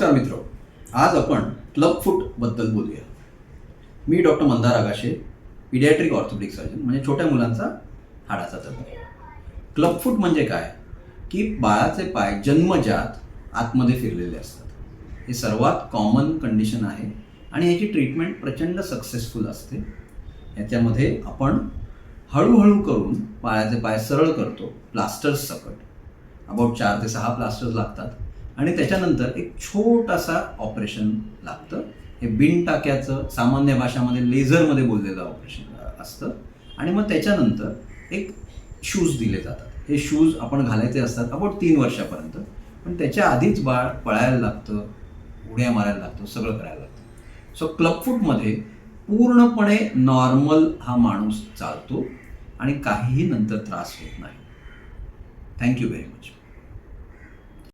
नमस्कार मित्र. आज आपण क्लब फूटबद्दल बोलूया. मी doctor Mandar Agashe pediatric orthopedic surgeon म्हणजे छोट्या मुलांचा हाडाचा तज्ञ क्लब फूट म्हणजे काय? की बाळाचे पाय जन्मजात आतमध्ये फिरलेले असतात. हे सर्वात कॉमन कंडिशन आहे आणि याची ट्रीटमेंट प्रचंड सक्सेसफुल असते. याच्यामध्ये आपण हळूहळू करून पायाचे पाय सरळ करतो प्लास्टर्स सकट. अबाउट चार ते सहा प्लास्टर्स लागतात. आणि त्याच्यानंतर एक छोटासा ऑपरेशन लागतं. हे बिन टाक्याचं सामान्य भाषामध्ये लेझरमध्ये बोललेलं ऑपरेशन असतं. आणि मग त्याच्यानंतर एक शूज दिले जातात. हे शूज आपण घालायचे असतात अबाउट तीन वर्षापर्यंत. पण त्याच्या आधीच बाळ पळायला लागतं उड्या मारायला लागतं सगळं करायला लागतं. सो क्लबफूटमध्ये पूर्णपणे नॉर्मल हा माणूस चालतो आणि काहीही नंतर त्रास होत नाही. Thank you very much